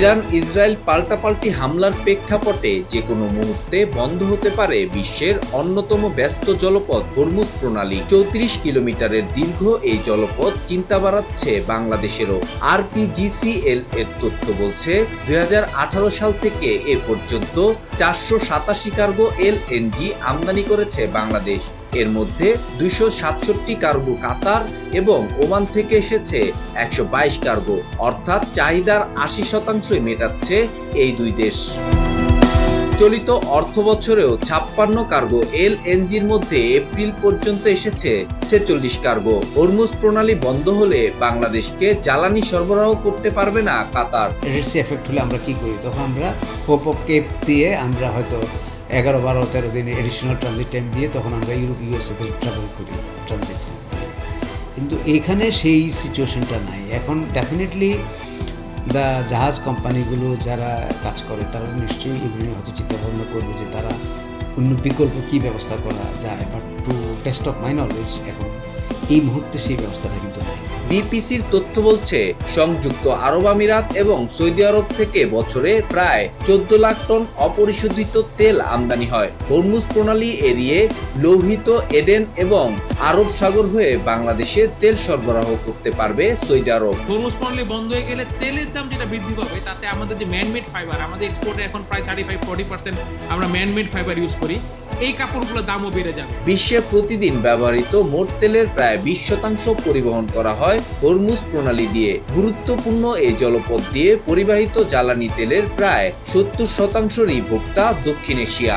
Iran Israel পাল্টাপাল্টি হামলার প্রেক্ষাপটে যে কোনো মুহূর্তে বন্ধ হতে পারে বিশ্বের অন্যতম ব্যস্ত জলপথ হরমুজ প্রণালী। চৌত্রিশ কিলোমিটারের দীর্ঘ এই জলপথ চিন্তা বাড়াচ্ছে বাংলাদেশেরও। আরপিজিসিএল এর তথ্য বলছে দু হাজার আঠারো সাল থেকে এ পর্যন্ত চারশো সাতাশি কার্গো এলএনজি আমদানি করেছে বাংলাদেশ। এর মধ্যে দুইশো সাতষট্টি কার্গো কাতার এবং ওমান থেকে এসেছে একশো বাইশ কার্গো। অর্থাৎ চাহিদার আশি শতাংশই মেটাচ্ছে এই দুই দেশ। চলিত অর্থ বছরেও ছাপ্পান্ন কার্গো এল এনজির মধ্যে এপ্রিল পর্যন্ত এসেছে ছেচল্লিশ কার্গো। হরমুজ প্রণালী বন্ধ হলে বাংলাদেশকে জ্বালানি সরবরাহ করতে পারবে না কাতার। রেডসি এফেক্ট হলে আমরা কি করি? তখন আমরা হোপ কেপ দিয়ে আমরা হয়তো এগারো বারো তেরো দিন এডিশনাল ট্রানজিট টাইম দিয়ে তখন আমরা ইউরোপ ইউএসএতে ট্রাভেল করি ট্রানজিট কিন্তু এখানে সেই সিচুয়েশনটা নাই। এখন ডেফিনেটলি দ্য জাহাজ কোম্পানিগুলো যারা কাজ করে, তারা নিশ্চয়ই এগুলো নিয়ে হয়তো চিন্তাভাবনা করবে যে তারা অন্য বিকল্প কী ব্যবস্থা করা যায়। But to test of my knowledge এখন এই মুহূর্তে সেই ব্যবস্থাটা কিন্তু নাই। বিপিসির তথ্য বলছে, সংযুক্ত আরব আমিরাত এবং সৌদি আরব থেকে বছরে প্রায় চোদ্দ লাখ টন অপরিশোধিত তেল আমদানি হয়। হরমুজ প্রণালী এড়িয়ে লৌহিত, এডেন এবং আরব সাগর হয়ে বাংলাদেশে তেল সরবরাহ করতে পারবে সৌদি আরব। হরমুজ প্রণালী বন্ধ হয়ে গেলে তেলের দাম যেটা বৃদ্ধি পাবে, তাতে আমাদের যে ম্যানমেড ফাইবার আমাদের এক্সপোর্টে এখন প্রায় থার্টি ফাইভ ফোর্টি পার্সেন্ট আমরা ম্যানমেড ফাইবার ইউজ করি। এই কাপড়গুলোর দামও বেড়ে যাবে। বিশ্বে প্রতিদিন ব্যবহৃত মোট তেলের প্রায় বিশ শতাংশ পরিবহন করা হয় হরমুজ প্রণালী দিয়ে। গুরুত্বপূর্ণ এই জলপথ দিয়ে পরিবাহিত জ্বালানি তেলের প্রায় সত্তর শতাংশরই ভোক্তা দক্ষিণ এশিয়া।